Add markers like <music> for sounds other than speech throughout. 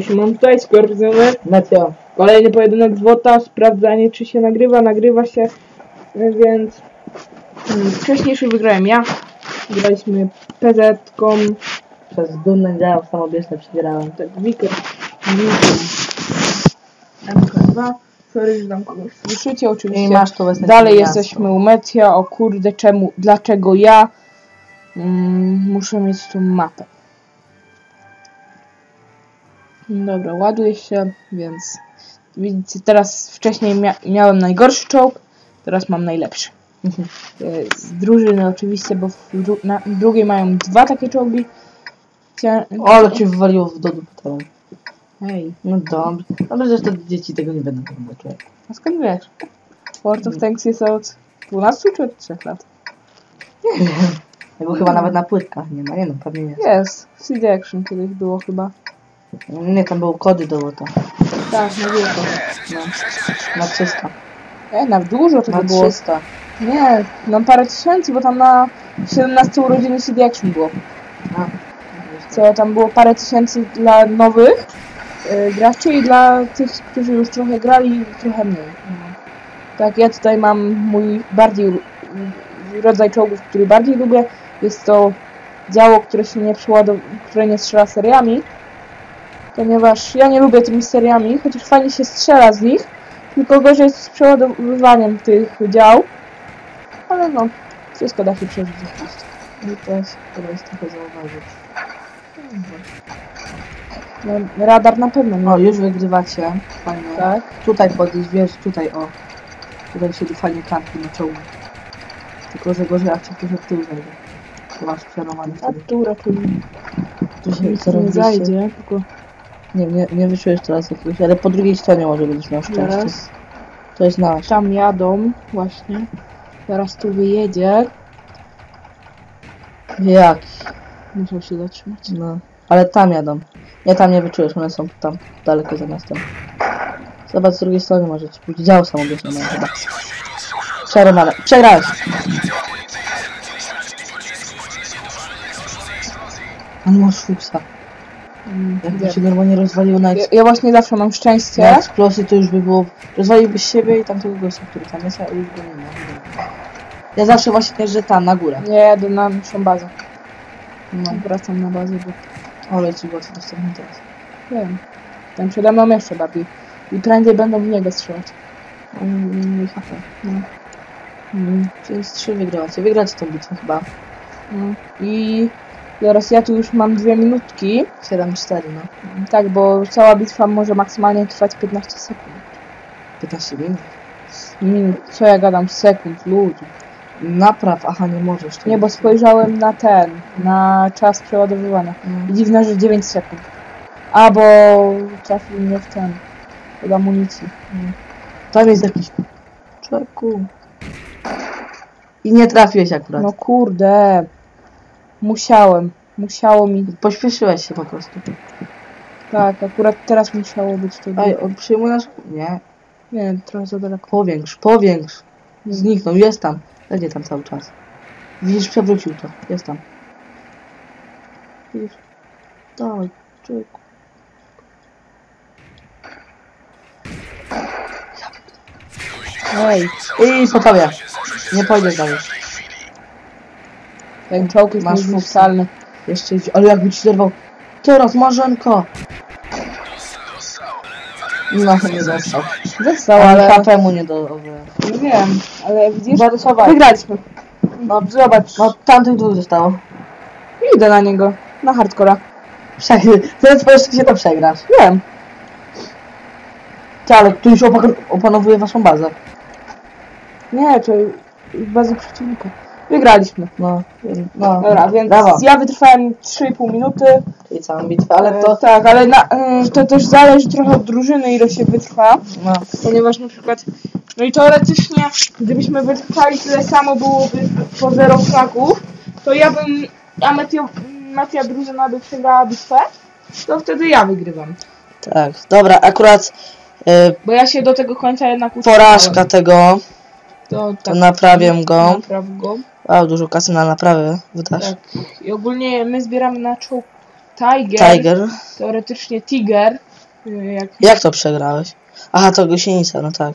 się mam tutaj skorpiony. Meteo. Kolejny pojedynek z WOTA, sprawdzanie czy się nagrywa, nagrywa się, e, więc mm, wcześniejszy wygrałem ja. Graliśmy PZ-ką, Przez dumny dział samobieżny przybierałem. tak, Wiker, Wiker, MK2. Sorry, tam kogoś słyszycie, I oczywiście. masz to Dalej ci jesteśmy u Metia, o kurde, czemu, dlaczego ja mm, muszę mieć tą mapę. Dobra, ładuje się, więc widzicie, teraz wcześniej mia miałem najgorszy czołg, teraz mam najlepszy. Mhm. E, Z drużyny oczywiście, bo w dru na drugiej mają dwa takie czołgi. Cia O, ale cię wywaliło w do dupy Hej, No dobrze. Dobrze, że te dzieci tego nie będą robić. a skąd wiesz? World of Tanks jest od 12 czy od 3 lat? <laughs> Tego chyba nawet na płytkach nie ma. Nie no, pewnie nie. Jest, w CD Action kiedyś było chyba. Nie, tam były kody do łota. Tak, na wielko. No. Na 300. E, na dużo to Na było. 300. Nie, na parę tysięcy, bo tam na 17 urodziny CD Action było. A. Co tam było parę tysięcy dla nowych graczy i dla tych, którzy już trochę grali trochę mniej. Tak, ja tutaj mam mój bardziej rodzaj czołgów, który bardziej lubię. Jest to działo, które się nie przeładow- które nie strzela seriami. Ponieważ ja nie lubię tymi seriami, chociaż fajnie się strzela z nich, tylko gorzej jest z przeładowywaniem tych dział. Ale no, wszystko da się przeżyć. I też chyba jest trochę zauważyć. No, radar na pewno nie. O, już wygrywacie. Fajnie. Tak. Tutaj podejść, wiesz, tutaj o. Tutaj się fajnie kampi na czołgu. Tylko, że gorzej jak cię ktoś od tyłu zajdzie. To masz przerwany A wtedy. tu raczej Tu się nic nie zarobiście- zajdzie, tylko Nie, nie, nie wyczujesz teraz jakiegoś, ale po drugiej stronie może będziesz miał szczęście. zaraz To jest nasz. tam jadą właśnie. Zaraz tu wyjedzie. Jaki? Muszę się zatrzymać. No. Ale tam jadą. Nie, tam nie wyczujesz, one są tam, daleko za miastem. Zobacz, z drugiej strony może ci pójść. Dział samobieżny mają chyba. Przerwane. Przegrałeś! On masz fuksa. Mm, Jakby się normalnie rozwaliło na, Ja, eks- ja właśnie zawsze mam na szczęście. eksplosji, to już by było... Rozwaliłbyś siebie i tamtego gościa, który tam jest, a już go nie ma. Ja zawsze właśnie jeżdżę tam, na górę. Nie jadę na naszą bazę. No. Wracam na bazę, bo Ale ci łatwo dostępny teraz. wiem. Ten przede mną jeszcze bardziej. I prędzej będą w niego strzelać. Mm, HP. No. Mm, czyli z trzy wygracie. Wygracie tą bitwę chyba. No. I teraz ja tu już mam dwie minutki. 7-4, no. Tak, bo cała bitwa może maksymalnie trwać 15 sekund. 15 minut. Minut, co ja gadam, sekund, ludzi. Napraw, aha, nie możesz. to Nie, bo spojrzałem na ten, na czas przeładowywania. No. I dziwne, że 9 sekund. A, bo trafił mnie w ten, od amunicji. Tam jest jakiś... Człowieku. I nie trafiłeś akurat. No kurde. Musiałem. Musiało mi. Pośpieszyłeś się po prostu. Tak, akurat teraz musiało być to. Ej, on przyjmujesz? Nie. Nie wiem, trochę za daleko. Powiększ, powiększ. Zniknął, jest tam. Będzie tam cały czas. Widzisz, przewrócił to. Jest tam. Widzisz? Dawaj, człowieku. Ej, I po tobie. Nie pójdziesz dalej. ten czołg jest Masz niezniszczalny. Jeszcze idzie. Ale jakby ci zerwał. Teraz marzenka. No, nie został. Został, Ale ale... HP mu nie do... Nie wiem, ale widzisz? Wygraliśmy. No, zobacz. No, tamtych dwóch zostało. Idę na niego. Na hardcora. Przegraj. Teraz powiesz, się to przegrasz. Wiem. Ty, ale tu już opan opanowuje waszą bazę. Nie, w bazy przeciwnika. Wygraliśmy. No, no. Dobra, więc Brawo. ja wytrwałem 3,5 minuty. Czyli całą bitwę, ale to... Tak, ale na, e, to też zależy trochę od drużyny, ile się wytrwa. No, Ponieważ na przykład, no i teoretycznie, gdybyśmy wytrwali tyle samo byłoby po 0 fragów, to ja bym, a Metio, Metia drużyna by przegrała bitwę, to wtedy ja wygrywam. tak. Dobra, akurat E, Bo ja się do tego końca jednak uczyłem. porażka tego, To, tak, naprawię go. Napraw go. Wow, dużo kasy na naprawę wydasz. Tak. I ogólnie my zbieramy na czołg Tiger. Tiger. Teoretycznie Tiger. y, Jak Jak to przegrałeś? Aha, to gosienica, no tak.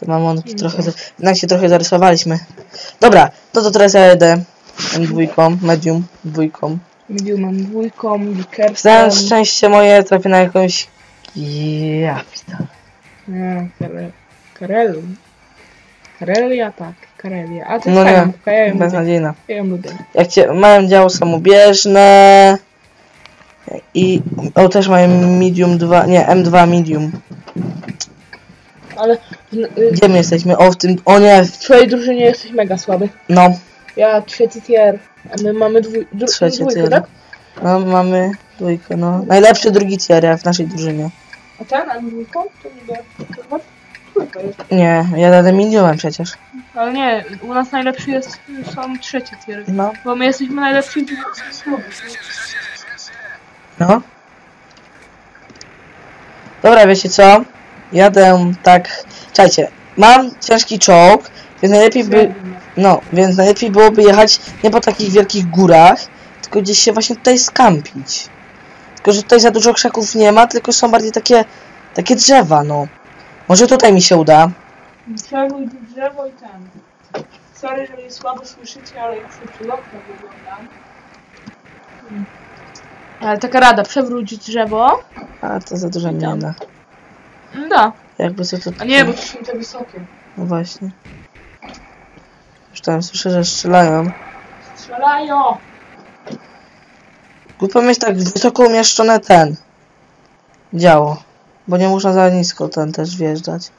To mamonki Mm, trochę, jednak się trochę zarysowaliśmy. Dobra, to to teraz ja jedę M2, medium, dwójką. mediumem dwójką, Dickersem. Znając szczęście moje, trafię na jakąś... Ja, pista. Nie, Kare- Karelu. Karelia, tak. Karelia. A to No jest nie, fajna, ja ją lubię. beznadziejna. Ja ją lubię. Jak cię, mają działo samobieżne i o też mają medium 2, nie, M2 medium. Ale y, Gdzie my jesteśmy? O, w tym, o nie, w twojej drużynie jesteś mega słaby. no, Ja trzeci tier, a my mamy dwój, dru, Trzeci dwójkę, tier. tak? no mamy dwójkę, no. Najlepszy drugi tier w naszej drużynie. A ten, a dwójką? To chyba dwójka jest. Nie, ja jadę mediumem przecież. Ale nie, u nas najlepszy jest, są trzecie tier. No. Bo my jesteśmy najlepsi w. No. Dobra, wiecie co? Jadę tak. Czekajcie, mam ciężki czołg, więc najlepiej by. No, więc najlepiej byłoby jechać nie po takich wielkich górach, tylko gdzieś się właśnie tutaj skampić. Tylko, że tutaj za dużo krzaków nie ma, tylko są bardziej takie, takie drzewa, no. Może tutaj mi się uda. Drzewo i drzewo i ten. Sorry, że mnie słabo słyszycie, ale już przylotno wyglądam. Hmm. Ale taka rada, przewróć drzewo. A, to za dużo nie Da. Jakby co to... A nie, bo to są te wysokie. No właśnie. Już tam słyszę, że strzelają. Strzelają! Głupio mieć tak wysoko umieszczone ten działo, bo nie można za nisko ten też wjeżdżać.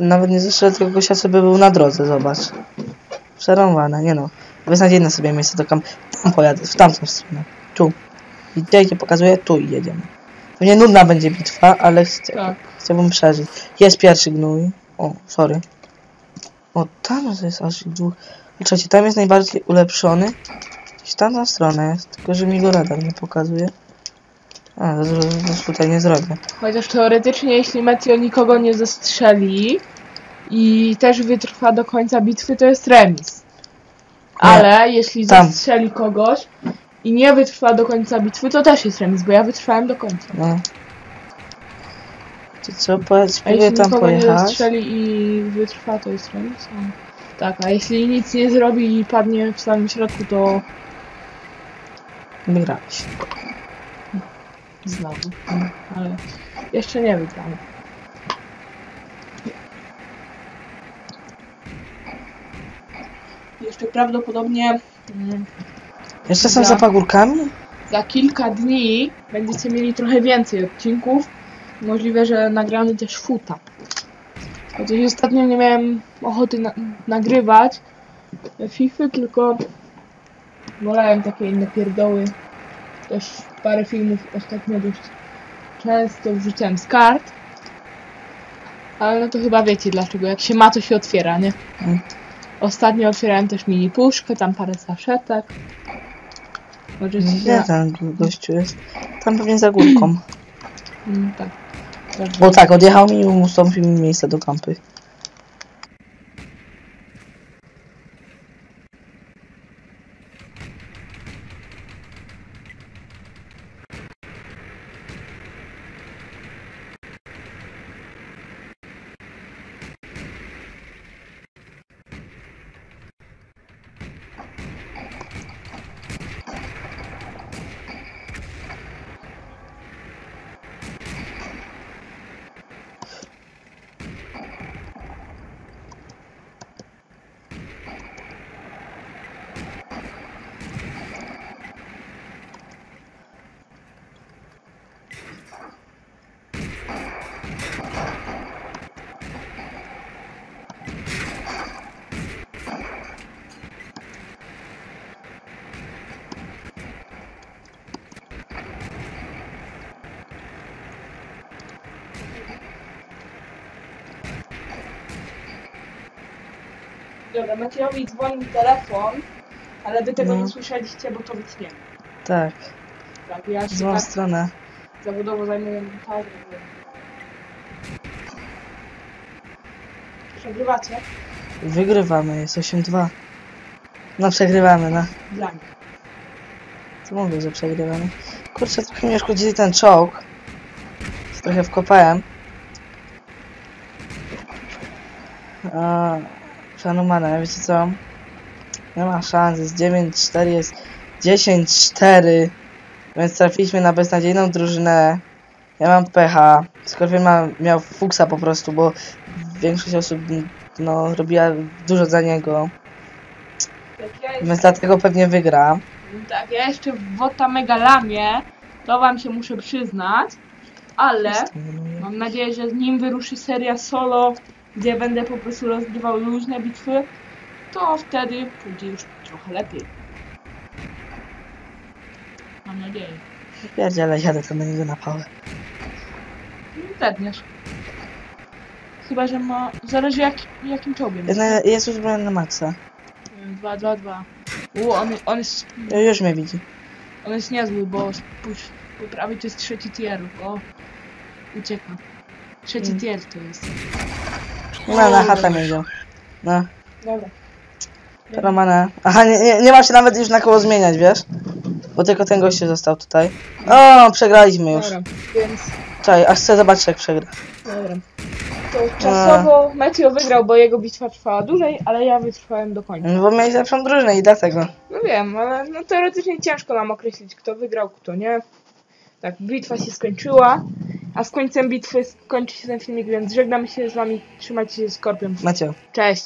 Nawet nie zeszedł tylko gościa sobie był na drodze, zobacz. Przerąbane, nie no. Beznadziejne sobie miejsce do kam... Tam pojadę, w tamtą stronę. Tu. I gdzie pokazuję, tu i jedziemy. Pewnie nudna będzie bitwa, ale chcę, Tak. chciałbym przeżyć. Jest pierwszy gnój. O, sorry. O, tam jest aż dwóch. Trzeci, tam jest najbardziej ulepszony. Gdzieś tam na stronę jest, tylko że mi go radar nie pokazuje. A, dużo też tutaj nie zrobię. Chociaż teoretycznie, jeśli Meteo nikogo nie zastrzeli i też wytrwa do końca bitwy, to jest remis. Ale jeśli Tam. zastrzeli kogoś i nie wytrwa do końca bitwy, to też jest remis, bo ja wytrwałem do końca. No. To co, powiedz, spróbuję jeśli tam nie pojechać. zastrzeli i wytrwa, to jest remis. A. Tak, a jeśli nic nie zrobi i padnie w samym środku, to Wygrałeś. Znowu. Ale jeszcze nie wygramy. Jeszcze prawdopodobnie mm, Jeszcze są za pagórkami? za kilka dni będziecie mieli trochę więcej odcinków. Możliwe, że nagramy też futa. Chociaż ostatnio nie miałem ochoty na nagrywać FIFA, tylko wolałem takie inne pierdoły. Też parę filmów ostatnio dość często wrzucałem z kart. Ale no to chyba wiecie dlaczego. Jak się ma, to się otwiera, nie? Mm. Ostatnio otwierałem też mini puszkę, tam parę saszetek. Możecie się Gdzie ten gościu jest? Tam pewnie za górką. Mm, tak. Bo tak, odjechał mi i ustąpił mi miejsce do kampy. Dobra, Maciejowi dzwonił telefon, ale wy tego No. nie słyszeliście, bo to wytniemy. Tak, Tak, ja się złą tak stronę. zawodowo zajmuję montażem. więc- Przegrywacie? Wygrywamy, jest 8-2. No przegrywamy, no. Dla mnie. Co mówię, że przegrywamy? Kurczę, trochę mnie szkodzi ten czołg. Trochę wkopałem. A, Szanowane, wiecie co? Nie ma szans, jest 9-4, jest 10-4. Więc trafiliśmy na beznadziejną drużynę. Ja mam pecha. Skorpion ma, miał fuksa po prostu, bo większość osób no, robiła dużo za niego. Jak ja Więc dlatego pewnie wygra. Tak, ja jeszcze w Wota Mega Lamie, to wam się muszę przyznać, ale mam nadzieję, że z nim wyruszy seria solo, gdzie będę po prostu rozgrywał luźne bitwy, to wtedy pójdzie już trochę lepiej. Mam nadzieję. Pierdziele, jadę tam na niego na pałę. Pewnież. Chyba, że ma... Zależy jak, jakim czołgiem. Jest, na, jest uzbrojony na maksa. Dwa, dwa, dwa. U, on, on, jest, Już mnie widzi. on jest niezły, bo spójrz, bo to jest trzeci tier, o. Ucieka. Trzeci Mm. tier to jest. No, na chatę mnie wziął. No, Dobra. Romana. Aha, nie, nie, nie ma się nawet już na koło zmieniać, wiesz? Bo tylko ten gościu został tutaj. O, przegraliśmy już. Dobra, więc Czekaj, aż chcę zobaczyć jak przegra. dobra. To czasowo Meteo wygrał, bo jego bitwa trwała dłużej, ale ja wytrwałem do końca. No bo miałeś lepszą drużynę i dlatego. No wiem, ale no teoretycznie ciężko nam określić, kto wygrał, kto nie. Tak, bitwa się skończyła, a z końcem bitwy skończy się ten filmik, więc żegnamy się z wami. Trzymajcie się, Skorpion. Macie. Cześć!